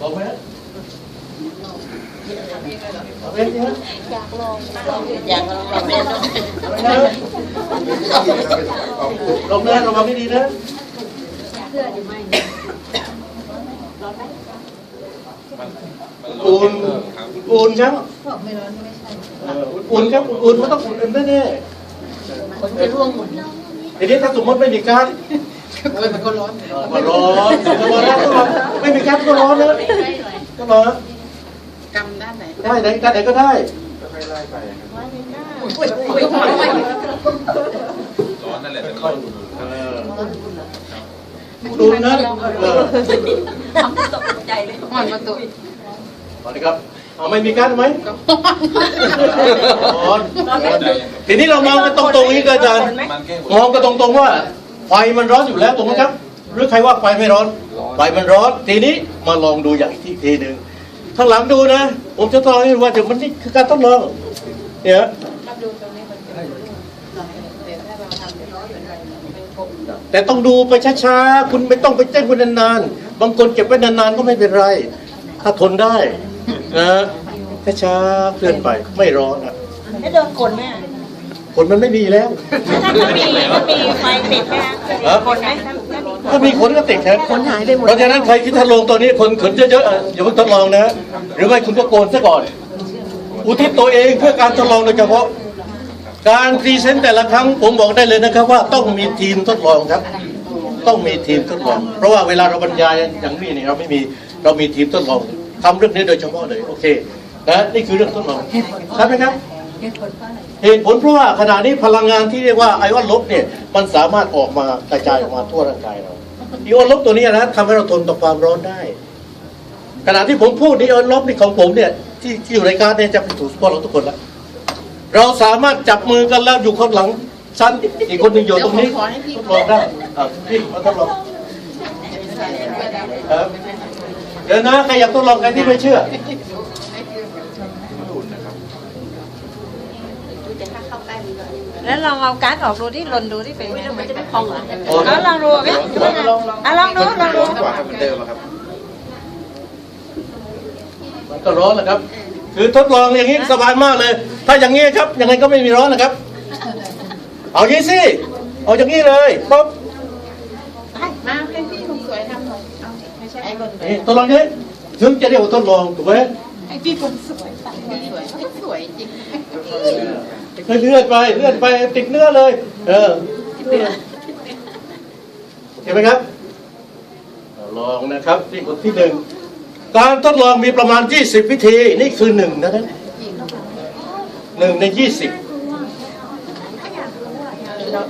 ลองไหมฮะเอาเป็นจริงไหมอยากลองลองเรียนดูลองนะระวังให้ดีนะอุ่นอุ่นครับเอออุ่นครับอุ่นไมันต้องอุ่นแน่ๆคนจะร่วงหมดทีนี้ถ้าสมมติไม่มีการ โอ้ยมันก็ร้อนเออก็ร้อนก็ร้อนนะก็ร้อนไม่มีการก็ร้อนนะก็ร้อนกำด้านไหนได้ไหนด้านไหนก็ได้โอ้ยโอ้ยโอ้ยร้อนนั่นแหละแต่ค่ร้ออยนเออดูนะเออทำตกใจเลยห่อนมาตุยเอาเลยครับเอาไม่มีการไหมร้อนทีนี้เรามองกันตรงๆนี้ก็อาจารย์มันแก้มองกันตรงๆว่า ไฟมันร้อนอยู่แล้วถูกไหมครับ หรือใครว่าไฟไม่ร้อน ไฟมันร้อน ทีนี้มาลองดูอย่างอีกทีหนึ่งข้างหลังดูนะ ผมจะทดลองให้ดูว่าเดี๋ยวมันนี่คือการทดลองเนี่ยแต่ต้องดูไปช้าๆ คุณไม่ต้องไปเต้นไว้นานๆ บางคนเก็บไว้นานๆ ก็ไม่เป็นไร ถ้าทนได้นะช้าๆเคลื่อนไปไม่ร้อนอะแล้วโดนกดไหม ผลมันไม่มีแล้ว ถ้ามีถ้ามีไฟติดไหมฮะกดไหมถ้ามีขนก็ติดครับคนหายไปหมด เพราะฉะนั้นใครที่ทดลองตัวนี้คนขนเยอะๆอะอย่าเพิ่งทดลองนะ หรือไม่คุณก็โกนซะก่อน อุทิศตัวเองเพื่อการทดลองโดยเฉพาะ การพรีเซนต์แต่ละครั้งผมบอกได้เลยนะครับ ว่าต้องมีทีมทดลองครับ ต้องมีทีมทดลอง เพราะว่าเวลาเราบรรยายอย่างนี้เนี่ยเราไม่มีเรามีทีมทดลองทำเรื่องนี้โดยเฉพาะเลยโอเคนะนี่คือเรื่องทดลองใช่ไหมครับ เหตุผลเพราะ ว่าขณะนี้พลังงานที่เรียกว่าไอออนลบเนี่ยมันสามารถออกมากระจายออกมาทั่วร่างกายเราไอออนลบตัวนี้นะทำให้เราทนต่อความร้อนได้ ขณะที่ผมพูดไอออนลบนี่ของผมเนี่ยที่ที่อยู่ในการเนี่ยจะเป็นถูกพวกเราทุกคนละเราสามารถจับมือกันแล้วอยู่ข้างหลังชั้นอีกคนหนึ่งอยู่ตรงนี้ทดลองได้อะพี่มาทดลองครับเดี๋ยวนะใครอยากทดลองใครที่ไม่เชื่อ แล้วลองเอาการ์ดออกดูที่ลนดูที่เป็นไงมันจะไม่พองเหรอโอ้เอาลองดูไหมอะลองดูลองดูกว่าเหมือนเดิมอะครับ มันก็ร้อนแหละครับ คือทดลองอย่างนี้สบายมากเลย ถ้าอย่างนี้ครับยังไงก็ไม่มีร้อนนะครับ เอาอย่างนี้สิเอาอย่างนี้เลยปุ๊บมาให้พี่คนสวยทำหน่อยเอาไม่ใช่ไอ้คนสวยนี่ทดลองนี้ถึงจะเรียกว่าทดลองถูกไหม ไอ้พี่คนสวยตัดคนสวยสวยจริงค่อยเลื่อนไปเลื่อนไปติดเนื้อเลย เออเห็นไหมครับเอาลองนะครับที่คนที่หนึ่งการทดลองมีประมาณ 20 วิธี นี่คือหนึ่งนะครับหนึ่งใน 20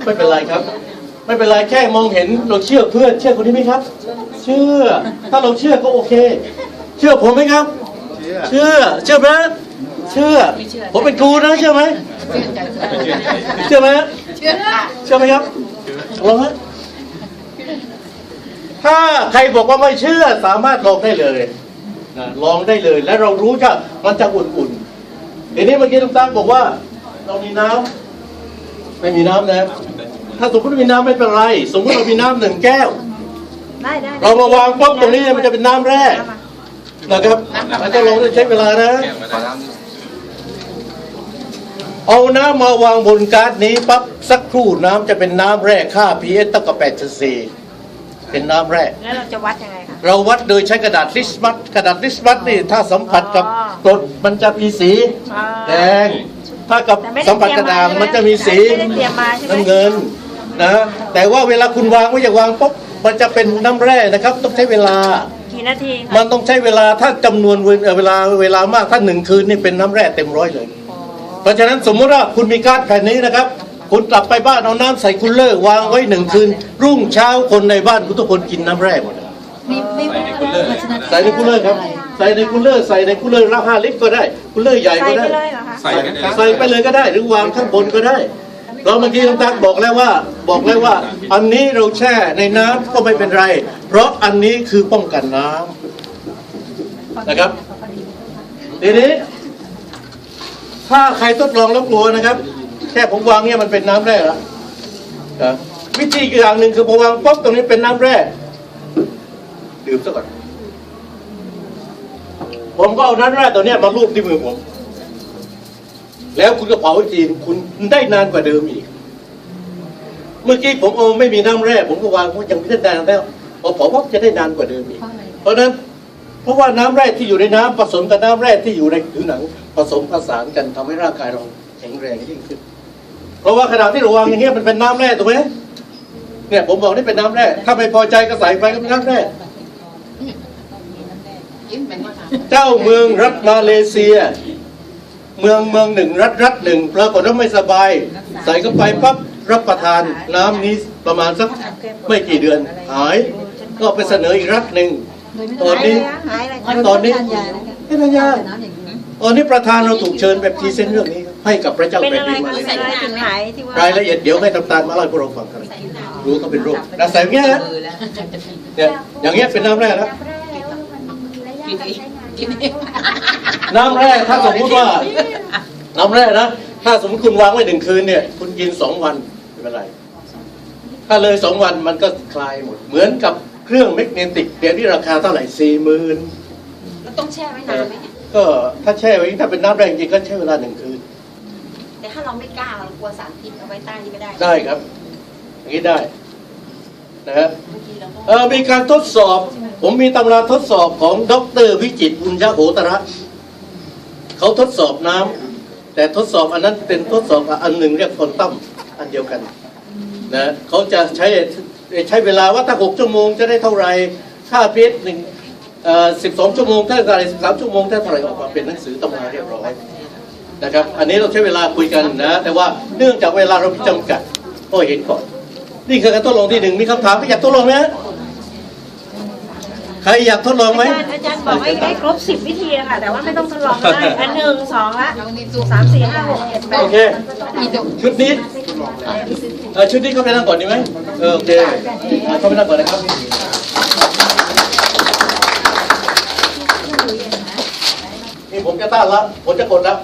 ไม่เป็นไรครับ ไม่เป็นไรแค่มองเห็นเราเชื่อเพื่อนเชื่อคนนี้ไหมครับ เชื่อ ถ้าเราเชื่อก็โอเค เชื่อผมไหมครับ เชื่อ เชื่อไหมเชื่อ ผมเป็นครูนะเชื่อไหมเชื่อไหมเชื่อค่ะเชื่อไหมครับลองฮะถ้าใครบอกว่าไม่เชื่อสามารถลองได้เลยนะลองได้เลย และเรารู้ว่ามันจะอุ่นๆทีนี้เมื่อกี้ทุกท่านบอกว่า เรามีน้ำไม่มีน้ำนะถ้าสมมติมีน้ำไม่เป็นไร สมมติเรามีน้ำหนึ่งแก้ว ได้ได้เรามาวางปั๊บตรงนี้มันจะเป็นน้ำแร่ นะครับเราจะลองใช้เวลานะแก้วมาได้เอาน้ำมาวางบนการ์ดนี้ปั๊บสักครู่น้ำจะเป็นน้ำแร่ค่า pH เท่ากับ8.4เป็นน้ำแร่ แล้วเราจะวัดยังไงคะ เราวัดโดยใช้กระดาษลิสมัสกระดาษลิสมัสนี่ถ้าสัมผัสกับอ๋อกรดมันจะมีสีอ่าแดง ถ้ากับแต่ไม่ได้สัมผัสกระดาษเตรียมมามันจะมีสีไม่ได้เตรียมมาใช่ไหม น้ำเงินนะแต่ว่าเวลาคุณวางไว้อย่าวางปุ๊บมันจะเป็นน้ำแร่นะครับ ต้องใช้เวลา กี่นาทีคะมันต้องใช้เวลาถ้าจำนวนเวลเวลาเวลามากถ้าหนึ่งคืนนี่เป็นน้ำแร่เต็มร้อยเลยเพราะฉะนั้นสมมติว่าคุณมีการ์ดแผ่นนี้นะครับ คุณกลับไปบ้านเอาน้ำใส่คูลเลอร์วางไว้หนึ่งคืน รุ่งเช้าคนในบ้านคุณทุกคนกินน้ำแร่หมดใส่ในคูลเลอร์ใส่ในคูลเลอร์ครับ ใส่ในคูลเลอร์ใส่ในคูลเลอร์ละห้าลิตรก็ได้คูลเลอร์ใหญ่ใส่ก็ไปได้ เลยเหรอคะ ใส่ไปได้ใส่ไปเลยก็ได้ หรือวางข้างบนก็ได้ เราเมื่อกี้ลุงตักบอกแล้วว่า บอกแล้วว่า อันนี้เราแช่ในน้ำก็ไม่เป็นไร เพราะอันนี้คือป้องกันน้ำนะครับทีนี้ ถ้าใครทดลองแล้วกลัวนะครับ แค่ผมวางเนี่ยมันเป็นน้ำแร่แล้วนะวิธีอีกอย่างหนึ่งคือพอวางปุ๊บตรงนี้เป็นน้ำแร่ดื่มซะก่อนผมก็เอาน้ำแร่ตัวเนี้ยมาลูบที่มือผม แล้วคุณก็เผาอีกทีคุณได้นานกว่าเดิมอีก เมื่อกี้ผมเอาไม่มีน้ำแร่ผมก็วางว่ายังไม่ได้นานแล้วพอเผาปั๊บจะได้นานกว่าเดิมอีก เพราะฉะนั้นเพราะว่าน้ำแร่ที่อยู่ในน้ำผสมกับน้ำแร่ที่อยู่ในผิวหนัง ผสมผสานกันทำให้ร่างกายเราแข็งแรงยิ่งขึ้น เพราะว่าขณะที่เราวางอย่างเงี้ยมันเป็นน้ำแร่ถูกไหมเนี่ยผมบอกนี่เป็นน้ำแร่ถ้าไม่พอใจก็ใส่ไปก็เป็นน้ำแร่ยิ้มเป็นว่าค่ะเจ้าเมืองรัฐมาเลเซีย เมืองเมืองหนึ่งรัฐรัฐหนึ่งปรากฏว่าไม่สบาย ใส่เข้าไปปั๊บรับประทานน้ำนี้ประมาณสักไม่กี่เดือน หายก็ไปเสนออีกรัฐหนึ่งตอนนี้หายเลยตอนนี้ไม่ทานยาตอนนี้ประธานเราถูกเชิญแบบพรีเซนต์เรื่องนี้ครับให้กับพระเจ้าเป็นแผ่นอะไรดินคะมาเลเป็นเซียอะไรถึงหายที่ว่ารายละเอียดเดี๋ยวให้ตำตาลมาเล่าให้พวกเราฟังกันรู้ก็เป็นโรคแต่ใส่อย่างเงี้ยนะเนี่ยอย่างเงี้ยเป็นน้ำแร่แล้วน้ำแร่ถ้าสมมุติว่า น้ำแร่นะ ถ้าสมมติคุณวางไว้หนึ่งคืนเนี่ย คุณกินสองวันไม่เป็นไร ถ้าเลยสองวันมันก็คลายหมด เหมือนกับเครื่องแมกเนติกเดี๋ยวนี้ราคาเท่าไหร่สี่หมื่นแล้วต้องแช่ไว้นานไหมเนี่ยก็ถ้าแช่ไว้ถ้าเป็นน้ำแร่จริงๆก็ใช้เวลาหนึ่งคืน แต่ถ้าเราไม่กล้าเรากลัวสารพิษเอาไว้ใต้นี่ไม่ได้ ได้ครับ อย่างนี้ได้นะฮะบางทีเราก็เออมีการทดสอบ ผมมีตำราทดสอบของดรวิจิตรบุญยโหตระ เขาทดสอบน้ำแต่ทดสอบอันนั้นเป็นทดสอบอันหนึ่งเรียกคนตัมอันเดียวกันนะเขาจะใช้ใช้เวลาว่าถ้าหกชั่วโมงจะได้เท่าไหร่ค่าเพชรหนึ่งสิบสองชั่วโมงถ้าเท่าไหร่สิบสามชั่วโมงถ้าเท่าไหร่ออกมาเป็นหนังสือตำราเรียบร้อยนะครับ อันนี้เราใช้เวลาคุยกันนะ แต่ว่าเนื่องจากเวลาเราจำกัดก็เห็นก่อน นี่คือการทดลองที่หนึ่งมีคำถามใครอยากทดลองไหมฮะ ใครอยากทดลองไหม อาจารย์อาจารย์บอกให้ให้ครบสิบวิธีอะค่ะ แต่ว่าไม่ต้องทดลองก็ได้อันหนึ่งสองละสามสี่ห้าหกเจ็ดแปดโอเค ชุดนี้เออชุดนี้เข้าไปนั่งก่อนดีไหมเออโอเคเอาเข้าไปนั่งก่อนนะครับนี่ผมจะต้านละผมจะกดละ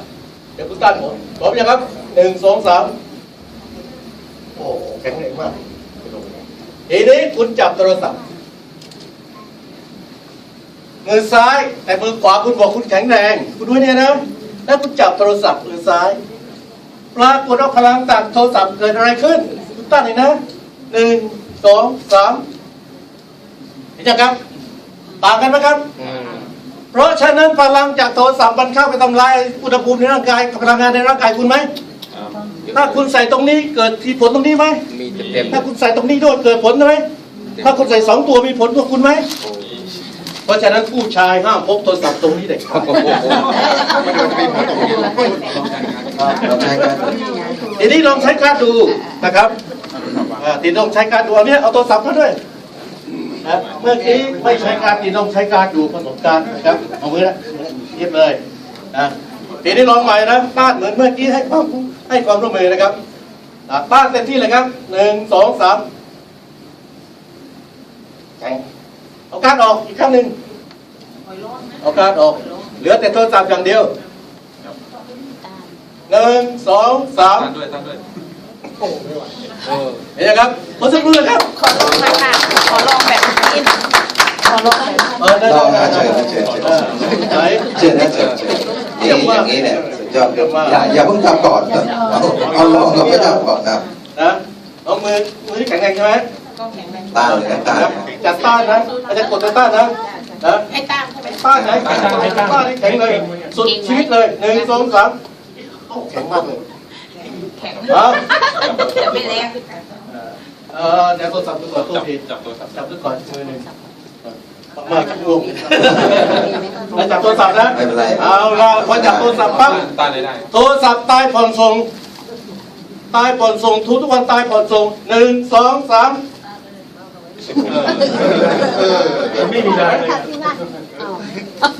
เดี๋ยวคุณต้านผมพร้อมยังครับหนึ่งสองสามโอ้โหแข็งแรงมากทีนี้คุณจับโทรศัพท์ มือซ้าย แต่มือขวาคุณบอกคุณแข็งแรง คุณดูเนี่ยนะ แล้วคุณจับโทรศัพท์มือซ้าย ปรากฏว่าพลังจากโทรศัพท์เกิดอะไรขึ้น คุณตั้งเลยนะหนึ่งสองสามเห็นยังครับ ต่างกันไหมครับเพราะฉะนั้นพลังจากโทรศัพท์มันเข้าไปทำลายอุณหภูมิในร่างกายพลังงานในร่างกายคุณไหมถ้าคุณใส่ตรงนี้เกิดที่ผลตรงนี้ไหมมีเต็มถ้าคุณใส่ตรงนี้ด้วยเกิดผลไหมถ้าคุณใส่สองตัวมีผลกับคุณไหม เพราะฉะนั้นผู้ชายห้ามพกโทรศัพท์ตรงนี้เด็กขาดทีนี้ลองใช้การดดูนะครับอ่าทีนองใช้การดูเอาเนี่ยเอาโทรศัพท์มาด้วยเมื่อกี้ไม่ใช้การ์ดทีนองใช้การดูผสมการนะครับ เอามือนะเรียบเลยนะทีนี้ลองใหม่นะต้านเหมือนเมื่อกี้ให้ความให้ความร่วมมือนะครับอะต้านเต็มที่เลยครับหนึ่งสองสามแข็ง เอาการ์ดออกอีกครั้งหนึ่งเอาการ์ดออก เหลือแต่โทรศัพท์อย่างเดียวหนึ่งสองสามตั้งด้วยตั้งด้วยเห็นไหมครับขอสักครู่นะครับ ขอลองหน่อยค่ะ ขอลองแบบนี้ขอลองหน่อยเออได้ลได้องนะได้เชิญเชิญเชิญเออไหนเชิญนะเชิญเชิญนี่อย่างนี้เนี่ยสุดยอดอย่าอย่าเพิ่งทำก่อนนะเอาเอาลองกับพระเจ้าก่อนนะนะเอามือมือที่แข็งแรงใช่ไหมก็แข็งแรง ต้านเลยนะต้านนะจัดต้านนะอาจจะกดตัวต้านนะนะให้ต้านใช่ไหมต้านไหนแข็งต้านให้แข็งเลยสุดชีวิตเลยหนึ่งสองสามโอ้แข็งมากเลยแข็งเอาแต่ไม่แรงเออเดี๋ยวโทรศัพท์ดูก่อนโทษจับทีจับตัวสับจับดูก่อนมือหนึ่งมากจับลูกแล้วจับโทรศัพท์นะไม่เป็นไรเอาละพอจับโทรศัพท์ปั๊บต้านได้ได้โทรศัพท์ตายผ่อนส่งตายผ่อนส่งทุกทุกวันตายผ่อนส่งหนึ่งสองสาม ไม่มีอะไร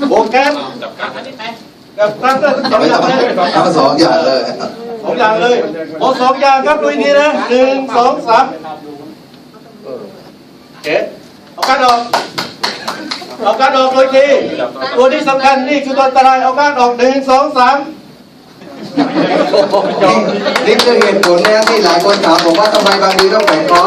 โบกแก๊สจับการอันนี้ไปกับตั้งสองอย่างเลยทำสองอย่างเลยสองอย่างเลยโอ้สองอย่างครับดูดีนะหนึ่งสองสามโอเคเอาการดออกเอาการดออกโดยทีตัวที่สำคัญนี่คือตัวอันตรายเอาการดออกหนึ่งสองสามนี่คือเหตุผลนะที่หลายคนถามผมว่าทำไมบางทีต้องแบ่งคอ